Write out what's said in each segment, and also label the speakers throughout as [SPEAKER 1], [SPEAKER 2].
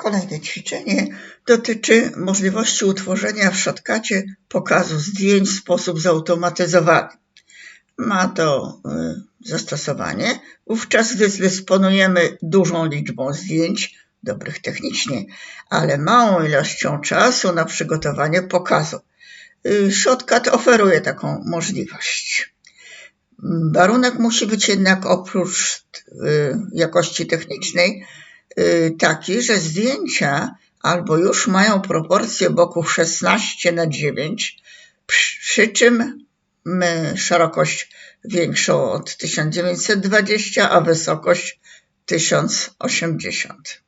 [SPEAKER 1] Kolejne ćwiczenie dotyczy możliwości utworzenia w Shotcutie pokazu zdjęć w sposób zautomatyzowany. Ma to y, zastosowanie wówczas, gdy dysponujemy dużą liczbą zdjęć, dobrych technicznie, ale małą ilością czasu na przygotowanie pokazu. Y, Shotcut oferuje taką możliwość. Warunek musi być jednak oprócz y, jakości technicznej taki, że zdjęcia albo już mają proporcje boków 16 na 9, przy czym szerokość większą od 1920, a wysokość 1080.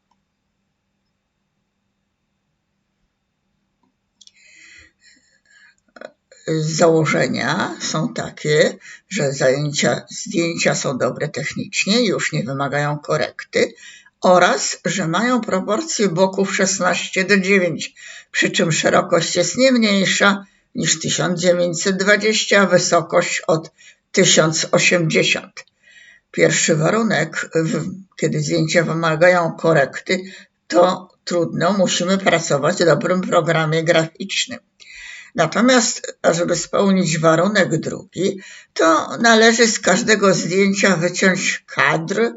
[SPEAKER 1] Założenia są takie, że zajęcia, zdjęcia są dobre technicznie, już nie wymagają korekty, oraz, że mają proporcje boków 16 do 9, przy czym szerokość jest nie mniejsza niż 1920, a wysokość od 1080. Pierwszy warunek, kiedy zdjęcia wymagają korekty, to trudno, musimy pracować w dobrym programie graficznym. Natomiast, żeby spełnić warunek drugi, to należy z każdego zdjęcia wyciąć kadr,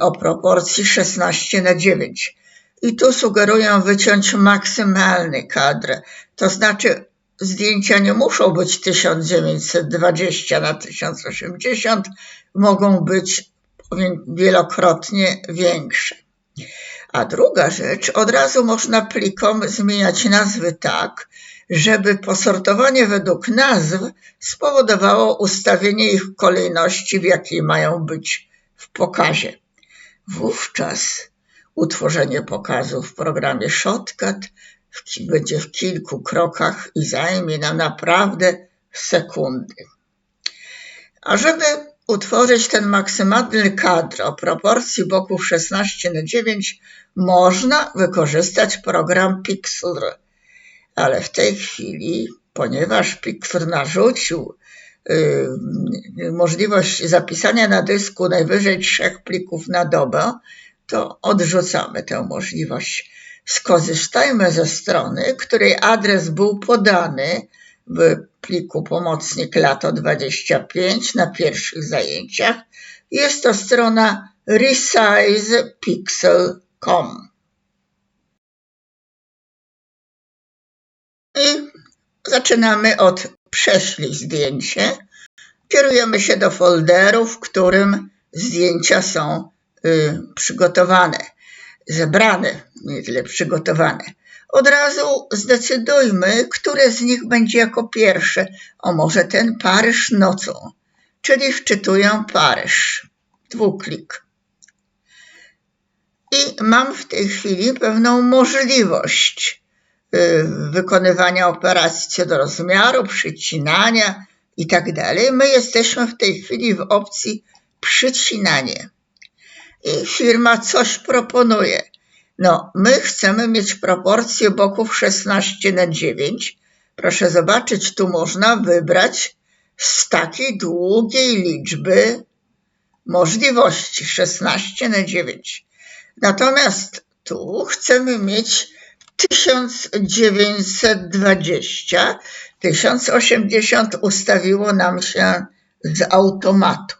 [SPEAKER 1] o proporcji 16 na 9. I tu sugeruję wyciąć maksymalny kadr, to znaczy zdjęcia nie muszą być 1920 na 1080, mogą być wielokrotnie większe. A druga rzecz, od razu można plikom zmieniać nazwy tak, żeby posortowanie według nazw spowodowało ustawienie ich kolejności, w jakiej mają być w pokazie. Wówczas utworzenie pokazu w programie Shotcut będzie w kilku krokach i zajmie nam naprawdę sekundy. A żeby utworzyć ten maksymalny kadr o proporcji boków 16 na 9 można wykorzystać program Pixel. Ale w tej chwili, ponieważ Pixel narzucił możliwość zapisania na dysku najwyżej trzech plików na dobę, to odrzucamy tę możliwość. Skorzystajmy ze strony, której adres był podany w pliku pomocnik lato 25 na pierwszych zajęciach. Jest to strona resizepixel.com. I zaczynamy od prześlij zdjęcie, kierujemy się do folderu, w którym zdjęcia są y, przygotowane, zebrane, nie tyle przygotowane. Od razu zdecydujmy, które z nich będzie jako pierwsze. O, może ten Paryż nocą, czyli wczytuję Paryż. Dwuklik. I mam w tej chwili pewną możliwość wykonywania operacji co do rozmiaru, przycinania i tak. My jesteśmy w tej chwili w opcji przycinanie. I firma coś proponuje. No, my chcemy mieć proporcję boków 16 na 9. Proszę zobaczyć, tu można wybrać z takiej długiej liczby możliwości 16 na 9. Natomiast tu chcemy mieć 1920, 1080 ustawiło nam się z automatu.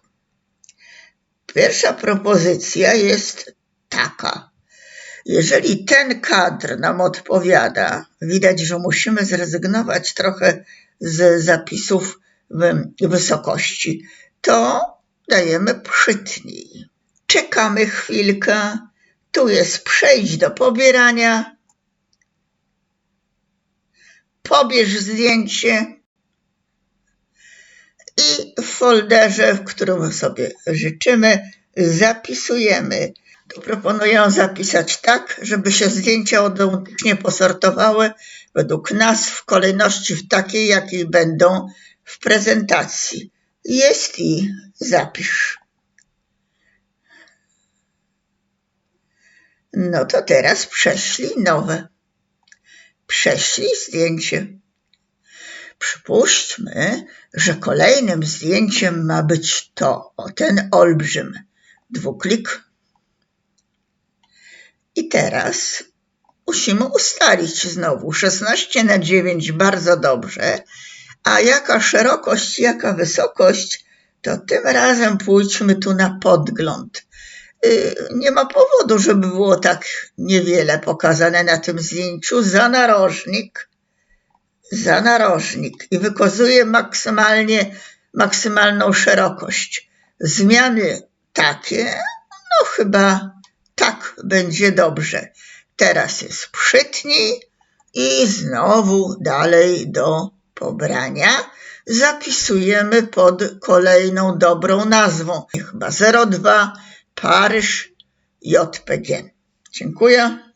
[SPEAKER 1] Pierwsza propozycja jest taka. Jeżeli ten kadr nam odpowiada, widać, że musimy zrezygnować trochę z zapisów wysokości, to dajemy przytnij. Czekamy chwilkę. Tu jest przejść do pobierania pobierz zdjęcie i w folderze, w którym sobie życzymy, zapisujemy. Tu proponuję zapisać tak, żeby się zdjęcia automatycznie posortowały według nazw w kolejności w takiej, jakiej będą w prezentacji. Jest i zapisz. No to teraz prześlij nowe prześlij zdjęcie. Przypuśćmy, że kolejnym zdjęciem ma być to, o ten olbrzym. Dwuklik. I teraz musimy ustalić znowu 16 na 9 bardzo dobrze, a jaka szerokość, jaka wysokość, to tym razem pójdźmy tu na podgląd. Y, Nie ma powodu, żeby było tak niewiele pokazane na tym zdjęciu. Za narożnik, za narożnik i wykazuję maksymalnie, maksymalną szerokość. Zmiany takie, no chyba tak będzie dobrze. Teraz jest przytnij i znowu dalej do pobrania. Zapisujemy pod kolejną dobrą nazwą. Chyba 02 Paryż JPG. Dziękuję.